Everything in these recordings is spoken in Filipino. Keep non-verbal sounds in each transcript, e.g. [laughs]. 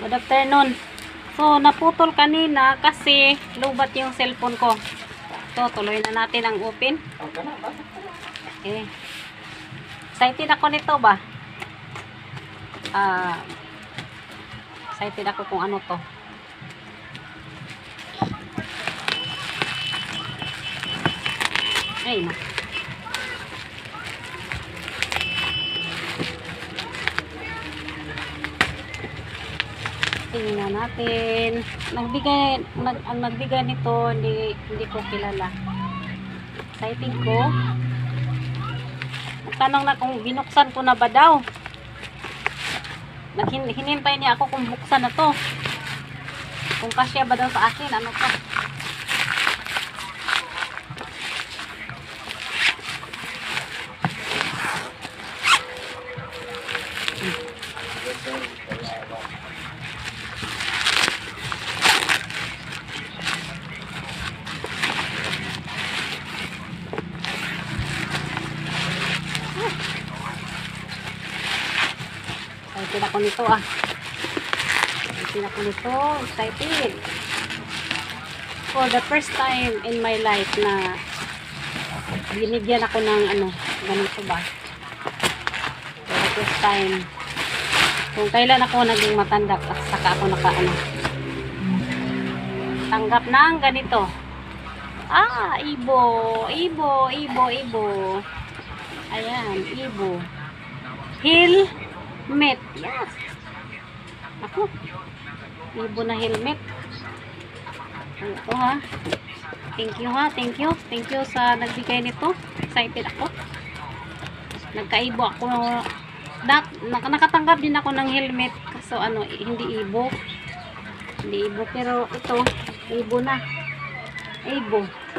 Good afternoon. So, naputol kanina kasi lubat yung cellphone ko. So, tuloy na natin ang open. Okay. Excited ako nito ba? Ah, excited ako kung ano to. Ay, na. Tingnan natin. Nagbigay, nag, ang nagbigay nito, hindi, hindi ko kilala. Exciting ko. Nagtanong na kung binuksan ko na ba daw. Naghin, hinintay niya ako kung buksan na to. Kung kasya ba daw sa akin, ano to. Excited ako nito ah. Excited ako nito. Excited. For the first time in my life na binigyan ako ng ano, ganito ba. For the first time. Kung kailan ako naging matanda at saka ako naka ano. Tanggap ng ganito. Ah, ibo, ibo, ibo, ibo. Ayan, ibo. Hill helmet. Yes. Ako. Ibo na helmet. Ito ha. Thank you ha. Thank you. Thank you sa nagbigay nito. Excited ako. Nagkaibo ako. Nak nak nakatanggap din ako ng helmet. Kaso ano, hindi ibo. Hindi ibo. Pero ito, ibo na. Ibo. Oh.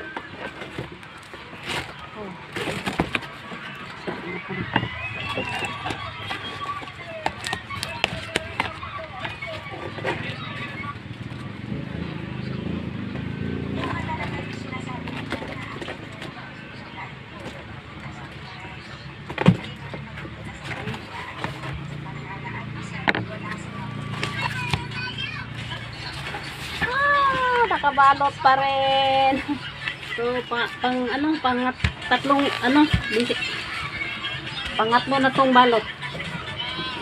Ah, nakabalot pa rin. So, pa, pang ano, pang tatlong ano, bisi, pangatlo na tong balot.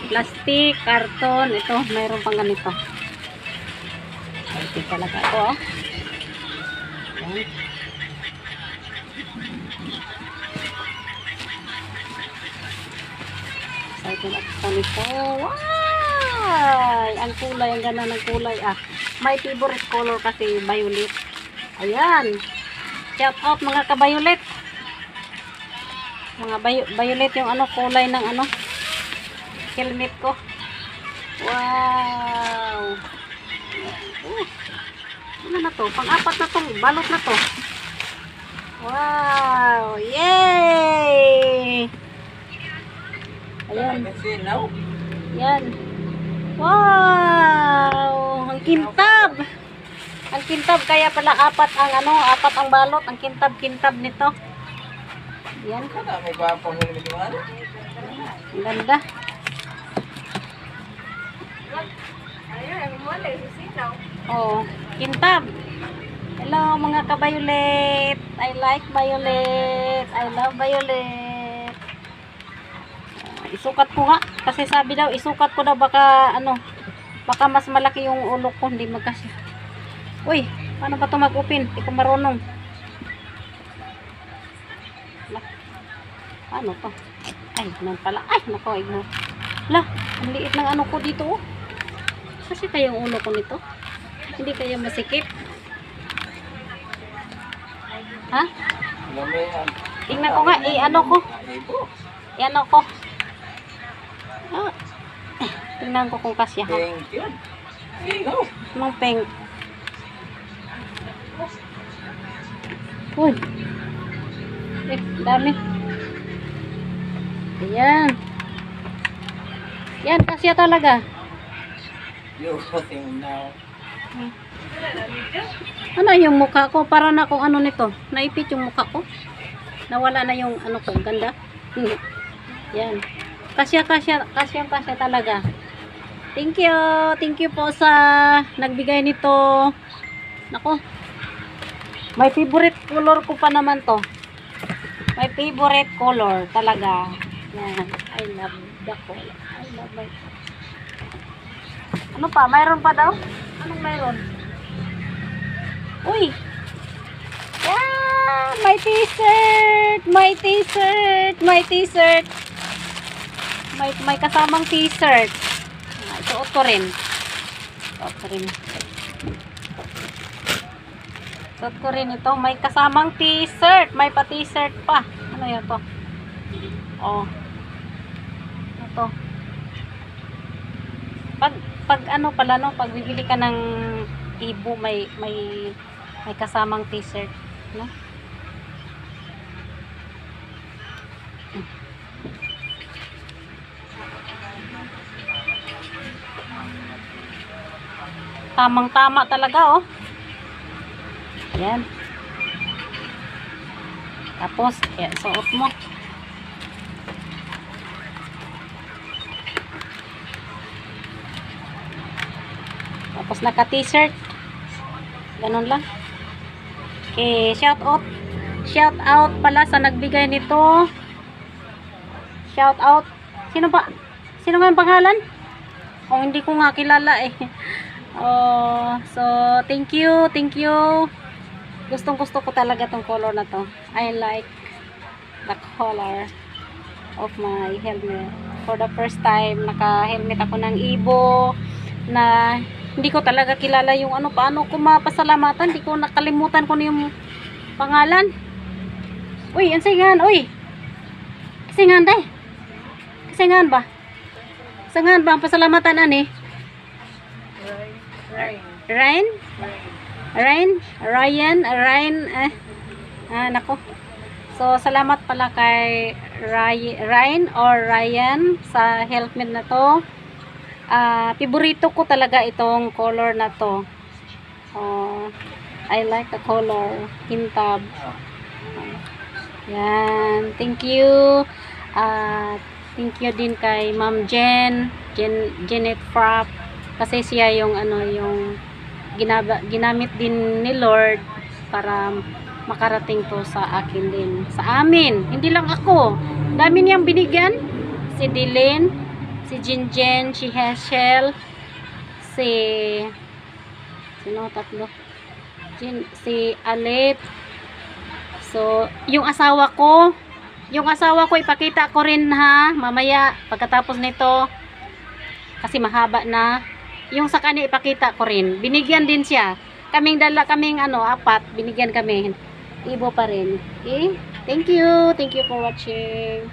Plastic, karton, ito, mayroon pang ganito. Ito talaga ako, oh. Ayan. Excited ako sa nito. Wow! Ang kulay, ang ganda ng kulay ah. My favorite color kasi violet. Ayan. Shout out mga ka-violet. Mga violet yung ano kulay ng ano helmet ko. Wow. Uh, ano na to? Pang-apat na tong balot na to. Wow! Yay! Ayan. Yan. Wow! Kintab! Ang kintab kaya pala apat ang ano, apat ang balot, ang kintab-kintab nito. Yan, ang ganda. Oh, kintab. Hello mga ka-violet. I like violet. I love violet. Ah, isukat ko nga kasi sabi daw isukat ko daw baka ano baka mas malaki yung ulo ko hindi magkasya. Uy, paano ba ito mag-open? Hindi ko marunong. Ano to? Ay, nan pala. Ay, nako, ignore. Lah, ang liit ng ano ko dito. Oh. Kasi kaya yung ulo ko nito. Hindi kaya masikip. Ha? Tingnan ko nga, i-ano ko. I-ano ko. Tingnan ko kung kasya ha. Thank you. Mang peng. Uy. Eh, dami. Ayan. Yan, kasya talaga. You think now. Ano yung mukha ko? Para na kung ano nito. Naipit yung mukha ko. Nawala na yung ano ko. Ganda. [laughs] Yan. Kasya, kasya, kasya, kasya talaga. Thank you. Thank you po sa nagbigay nito. Nako. My favorite color ko pa naman to. My favorite color talaga. Yan. I love the color. I love my Ano pa? Mayroon pa daw? Anong mayroon? Uy! Yeah! My t-shirt! My t-shirt! My t-shirt! May, may kasamang t-shirt. Ah, Suot ko rin. Suot ko rin. Suot ko rin ito. May kasamang t-shirt. May pa t-shirt pa. Ano yun to? Oh. Ito. Pag, pag ano pala no, pag bibili ka ng ibo, may, may, may kasamang t-shirt. No? Tamang-tama talaga, oh. Yan. Tapos, yan, suot mo. Tapos, naka-t-shirt. Ganun lang. Okay, shout out. Shout out pala sa nagbigay nito. Shout out. Sino ba? Sino ba yung pangalan? Oh, hindi ko nga kilala eh. Oh, so thank you, thank you. Gustong gusto ko talaga tong color na to. I like the color of my helmet. For the first time, naka-helmet ako ng Ibo na hindi ko talaga kilala yung ano paano ko mapasalamatan. Hindi ko nakalimutan ko na yung pangalan. Uy, ang singan, uy. Singan day. Singan ba? Singan ba pasalamatan ani? Right. Ryan? Ryan? Ryan? Ryan? Eh. Ah, nako. So, salamat pala kay Ry- Ryan or Ryan sa helmet na to. Ah, piborito ko talaga itong color na to. Oh, I like the color. Hintab. Yan. Thank you. Ah, thank you din kay Ma'am Jen, Jen Janet Frapp kasi siya yung ano yung ginaba, ginamit din ni Lord para makarating to sa akin din. Sa amin. Hindi lang ako. Dami niyang binigyan. Si Dylan, si Jinjen, si Heshel, si sino tatlo? Jin, si Alet. So, yung asawa ko, yung asawa ko ipakita ko rin ha, mamaya pagkatapos nito kasi mahaba na. Yung sa kanya ipakita ko rin. Binigyan din siya. Kaming dala, kaming ano, apat, binigyan kami. Ibo pa rin. Okay? Thank you. Thank you for watching.